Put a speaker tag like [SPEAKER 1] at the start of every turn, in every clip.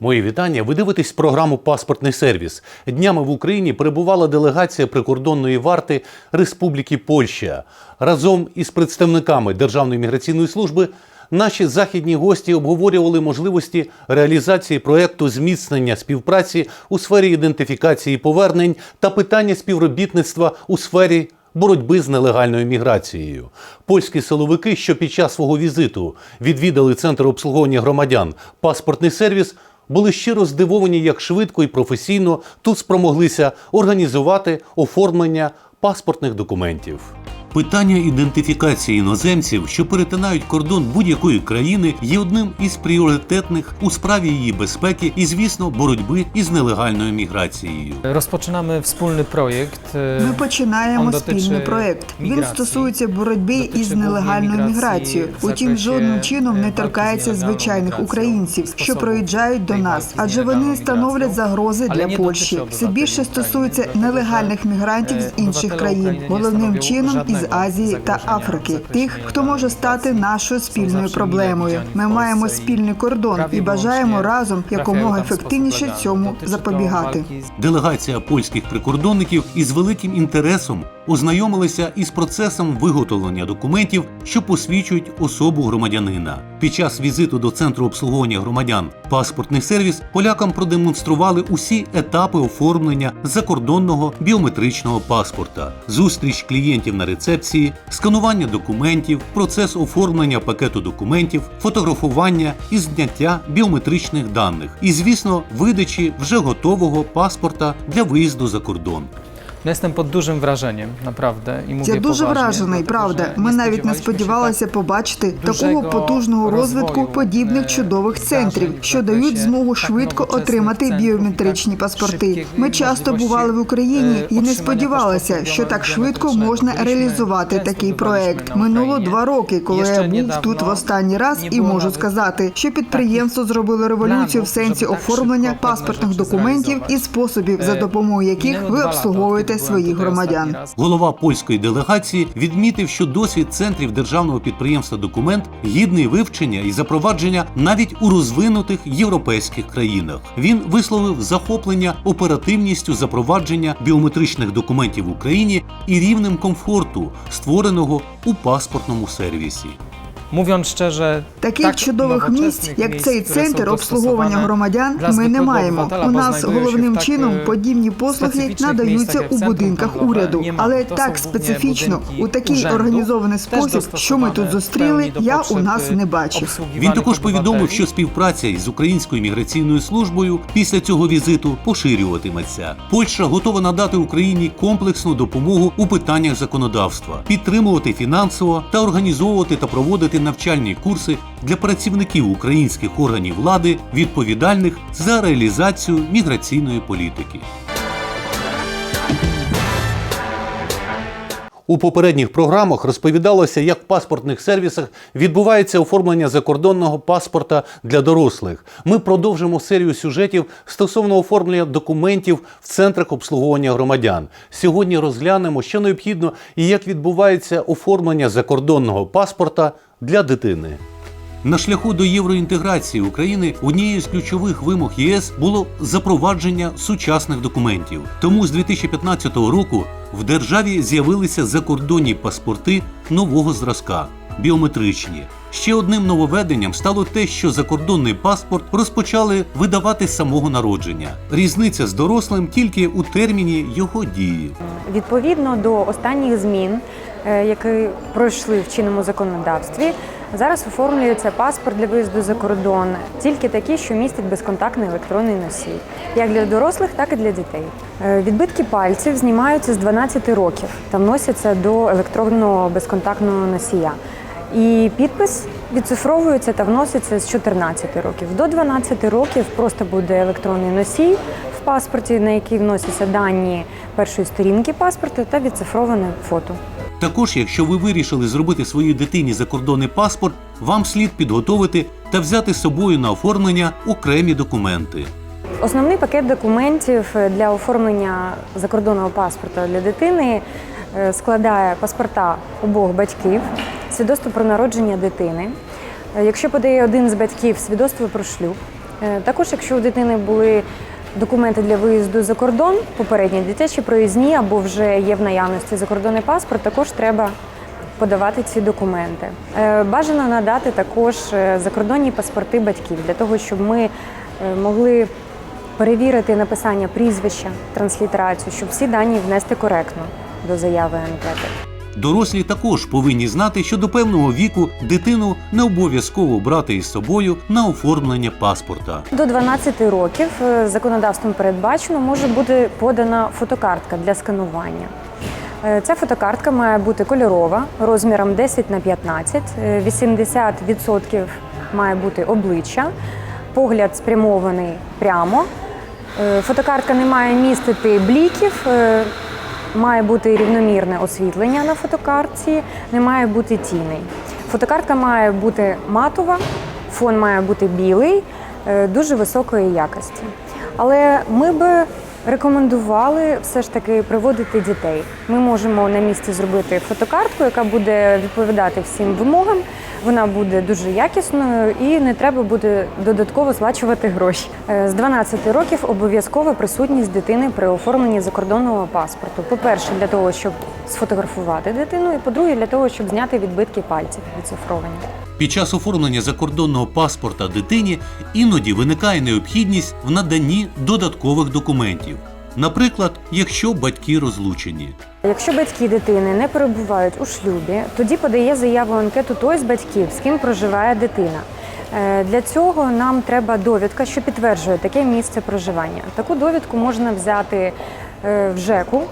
[SPEAKER 1] Мої вітання. Ви дивитесь програму Паспортний сервіс. Днями в Україні перебувала делегація прикордонної варти Республіки Польща. Разом із представниками Державної міграційної служби наші західні гості обговорювали можливості реалізації проекту зміцнення співпраці у сфері ідентифікації повернень та питання співробітництва у сфері боротьби з нелегальною міграцією. Польські силовики, що під час свого візиту відвідали центр обслуговування громадян паспортний сервіс, були щиро здивовані, як швидко і професійно тут спромоглися організувати оформлення паспортних документів. Питання ідентифікації іноземців, що перетинають кордон будь-якої країни, є одним із пріоритетних у справі її безпеки і, звісно, боротьби із нелегальною міграцією.
[SPEAKER 2] Rozpoczynamy wspólny projekt. e,
[SPEAKER 3] Ми починаємо спільний проект. Він стосується боротьби із нелегальною міграцією. Утім, жодним чином
[SPEAKER 2] е,
[SPEAKER 3] не торкається звичайних українців, що проїжджають до нас, адже вони становлять загрози для Польщі. Все більше стосується нелегальних мігрантів
[SPEAKER 2] е,
[SPEAKER 3] з інших країн, головним чином із
[SPEAKER 2] жодного
[SPEAKER 3] Азії та Африки, тих, хто може стати нашою спільною проблемою. Ми маємо спільний кордон і бажаємо разом якомога ефективніше цьому запобігати.
[SPEAKER 1] Делегація польських прикордонників із великим інтересом ознайомилася із процесом виготовлення документів, що посвідчують особу громадянина. Під час візиту до центру обслуговування громадян паспортний сервіс полякам продемонстрували усі етапи оформлення закордонного біометричного паспорта, зустріч клієнтів на рецепції, сканування документів, процес оформлення пакету документів, фотографування і зняття біометричних даних, і, звісно, видачі вже готового паспорта для виїзду за кордон.
[SPEAKER 2] No jestem pod dużym wrażeniem, naprawdę. I mówię
[SPEAKER 3] Я дуже
[SPEAKER 2] poważnie,
[SPEAKER 3] вражений,
[SPEAKER 2] dlatego,
[SPEAKER 3] правда.
[SPEAKER 2] że
[SPEAKER 3] Ми навіть не
[SPEAKER 2] się
[SPEAKER 3] сподівалися побачити
[SPEAKER 2] dużego
[SPEAKER 3] такого потужного розвитку
[SPEAKER 2] розвою,
[SPEAKER 3] подібних
[SPEAKER 2] е,
[SPEAKER 3] чудових центрів, що дають змогу
[SPEAKER 2] так
[SPEAKER 3] швидко отримати
[SPEAKER 2] центрів,
[SPEAKER 3] біометричні паспорти.
[SPEAKER 2] швидких
[SPEAKER 3] Ми часто
[SPEAKER 2] можливостей,
[SPEAKER 3] бували в Україні
[SPEAKER 2] е,
[SPEAKER 3] і не
[SPEAKER 2] отримання
[SPEAKER 3] сподівалися,
[SPEAKER 2] паспорту
[SPEAKER 3] що так швидко
[SPEAKER 2] біометричного.
[SPEAKER 3] можна реалізувати такий проект.
[SPEAKER 2] на
[SPEAKER 3] Минуло
[SPEAKER 2] Україні.
[SPEAKER 3] два роки, коли
[SPEAKER 2] Ще
[SPEAKER 3] я був
[SPEAKER 2] недавно
[SPEAKER 3] тут в останній раз,
[SPEAKER 2] не
[SPEAKER 3] і
[SPEAKER 2] було
[SPEAKER 3] можу
[SPEAKER 2] навіть
[SPEAKER 3] сказати, що підприємство зробило революцію в
[SPEAKER 2] планів,
[SPEAKER 3] сенсі оформлення паспортних документів і способів, за
[SPEAKER 2] Е,
[SPEAKER 3] допомогою яких ви обслуговуєте
[SPEAKER 2] odkąd
[SPEAKER 3] своїх громадян.
[SPEAKER 1] Голова польської делегації відмітив, що досвід центрів державного підприємства Документ гідний вивчення і запровадження навіть у розвинутих європейських країнах. Він висловив захоплення оперативністю запровадження біометричних документів в Україні і рівнем комфорту, створеного у паспортному сервісі.
[SPEAKER 2] Mówiąc szczerze,
[SPEAKER 3] Таких
[SPEAKER 2] tak
[SPEAKER 3] чудових місць, як цей центр обслуговування громадян, ми не маємо. У нас головним чином подібні послуги надаються у будинках уряду, але так специфічно у такий організований спосіб, що ми тут зустріли, я у нас не бачив.
[SPEAKER 1] Він також повідомив, що співпраця із українською міграційною службою після цього візиту поширюватиметься. Польща готова надати Україні комплексну допомогу у питаннях законодавства, підтримувати фінансово та організовувати та проводити навчальні курси для працівників українських органів влади, відповідальних за реалізацію міграційної політики. У попередніх програмах розповідалося, як в паспортних сервісах відбувається оформлення закордонного паспорта для дорослих. Ми продовжимо серію сюжетів стосовно оформлення документів в центрах обслуговування громадян. Сьогодні розглянемо, що необхідно і як відбувається оформлення закордонного паспорта для дитини. На шляху до євроінтеграції України однією з ключових вимог ЄС було запровадження сучасних документів. Тому з 2015 року в державі з'явилися закордонні паспорти нового зразка біометричні. Ще одним нововведенням стало те, що закордонний паспорт розпочали видавати з самого народження. Різниця з дорослим тільки у терміні його дії.
[SPEAKER 4] Відповідно до останніх змін, які пройшли в чинному законодавстві, зараз оформлюється паспорт для виїзду за кордон тільки такі, що містять безконтактний електронний носій, як для дорослих, так і для дітей. Е, Відбитки пальців знімаються з 12 років та вносяться до електронного безконтактного носія. І підпис відцифровується та вноситься з 14 років. До 12 років просто буде електронний носій в паспорті, на який вносяться дані першої сторінки паспорта та відцифроване фото.
[SPEAKER 1] Також, якщо ви вирішили зробити своїй дитині закордонний паспорт, вам слід підготовити та взяти з собою на оформлення окремі документи.
[SPEAKER 4] Основний пакет документів для оформлення закордонного паспорта для дитини е, складає паспорта обох батьків, свідоцтво про народження дитини. Е, Якщо подає один з батьків свідоцтво про шлюб, Е, Також, якщо у дитини були документи для виїзду за кордон, попередні дитячі проїзні або вже є в наявності закордонний паспорт, також треба подавати ці документи. Е, Бажано надати також е, закордонні паспорти батьків для того, щоб ми е, могли перевірити написання прізвища, транслітерацію, щоб всі дані внести коректно до заяви анкети.
[SPEAKER 1] Дорослі також повинні знати, що до певного віку дитину не обов'язково брати із собою на оформлення паспорта.
[SPEAKER 4] До 12 років е, законодавством передбачено може бути подана фотокартка для сканування. Е, Ця фотокартка має бути кольорова розміром 10 на 15, е, 80% має бути обличчя, погляд спрямований прямо. Е, Фотокартка не має містити бліків, е, має бути рівномірне освітлення на фотокартці, не має бути тіней. Фотокартка має бути матова, фон має бути білий, е, дуже високої якості. Але ми би рекомендували все ж таки приводити дітей. Ми можемо на місці зробити фотокартку, яка буде відповідати всім вимогам. Вона буде дуже якісною і не треба буде додатково сплачувати гроші. Е, З 12 років обов'язкова присутність дитини при оформленні закордонного паспорту. По-перше, для того, щоб сфотографувати дитину, і по-друге, для того, щоб зняти відбитки пальців відцифровані.
[SPEAKER 1] Під час оформлення закордонного паспорта дитині іноді виникає необхідність в наданні додаткових документів. Наприклад, якщо батьки розлучені.
[SPEAKER 4] Якщо батьки дитини не перебувають у шлюбі, тоді подає заяву анкету той з батьків, з ким проживає дитина. Е, Для цього нам треба довідка, що підтверджує таке місце проживання. Таку довідку можна взяти е, в ЖЕКу.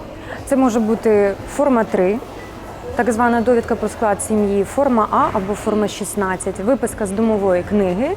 [SPEAKER 4] Це може бути форма 3, так звана довідка про склад сім'ї, форма А або форма 16, виписка з домової книги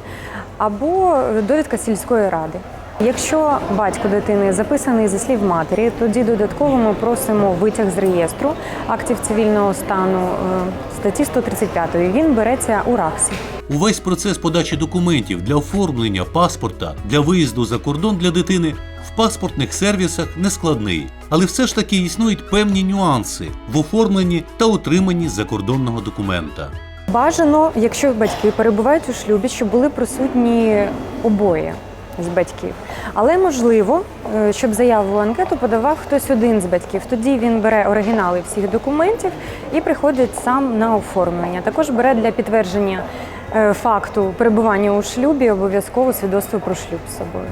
[SPEAKER 4] або довідка сільської ради. Якщо батько дитини записаний зі слів матері, тоді додатково ми просимо витяг з реєстру актів цивільного стану е, статті 135. Він береться у РАКСі.
[SPEAKER 1] Увесь процес подачі документів для оформлення паспорта для виїзду за кордон для дитини в паспортних сервісах не складний, але все ж таки існують певні нюанси в оформленні та отриманні закордонного документа.
[SPEAKER 4] Бажано, якщо батьки перебувають у шлюбі, щоб були присутні обоє з батьків. Але можливо, е, щоб заяву анкету подавав хтось один з батьків. Тоді він бере оригінали всіх документів і приходить сам на оформлення. Також бере для підтвердження е, факту перебування у шлюбі обов'язково свідоцтво про шлюб з собою.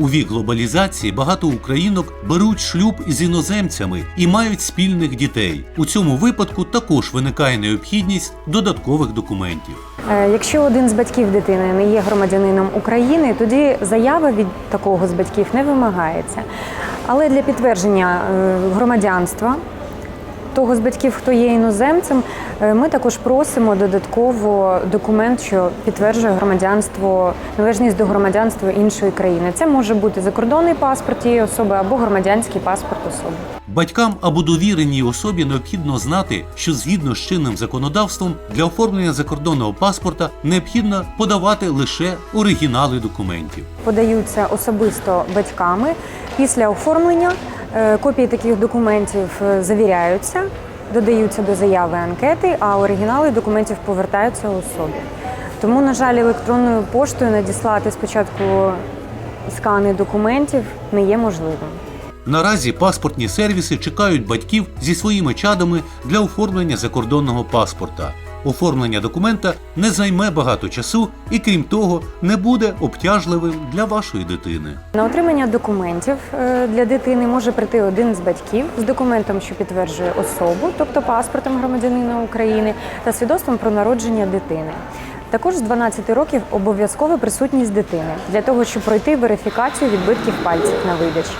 [SPEAKER 1] У вік глобалізації багато українок беруть шлюб із іноземцями і мають спільних дітей. У цьому випадку також виникає необхідність додаткових документів.
[SPEAKER 4] Е, Якщо один з батьків дитини не є громадянином України, тоді заява від такого з батьків не вимагається. Але для підтвердження е, громадянства того з батьків, хто є іноземцем, е, ми також просимо додатково документ, що підтверджує громадянство, належність до громадянства іншої країни. Це може бути закордонний паспорт тієї особи або громадянський паспорт особи.
[SPEAKER 1] Батькам або довіреній особі необхідно знати, що згідно з чинним законодавством для оформлення закордонного паспорта необхідно подавати лише оригінали документів.
[SPEAKER 4] подаються особисто батьками. Після оформлення копії таких документів е, завіряються, додаються до заяви анкети, а оригінали документів повертаються особі. Тому, на жаль, електронною поштою надіслати спочатку скани документів не є можливим.
[SPEAKER 1] Наразі паспортні сервіси чекають батьків зі своїми чадами для оформлення закордонного паспорта. Оформлення документа не займе багато часу і, крім того, не буде обтяжливим для вашої дитини.
[SPEAKER 4] На отримання документів е, для дитини може прийти один з батьків з документом, що підтверджує особу, тобто паспортом громадянина України та свідоцтвом про народження дитини. Також з 12 років обов'язкова присутність дитини для того, щоб пройти верифікацію відбитків пальців на видачі.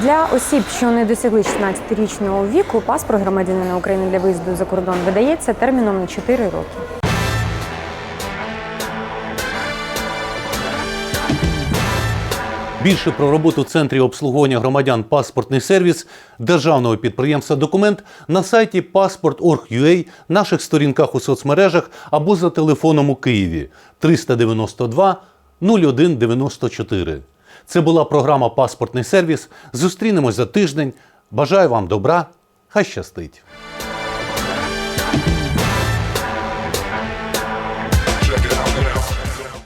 [SPEAKER 4] Для осіб, що не досягли 16-річного віку, паспорт громадянина України для виїзду за кордон видається терміном на 4 роки.
[SPEAKER 1] Більше про роботу центрів обслуговування громадян паспортний сервіс державного підприємства Документ на сайті passport.org.ua, наших сторінках у соцмережах або за телефоном у Києві 392 0194. Це була програма Паспортний сервіс. Зустрінемось за тиждень. Бажаю вам добра. Хай щастить!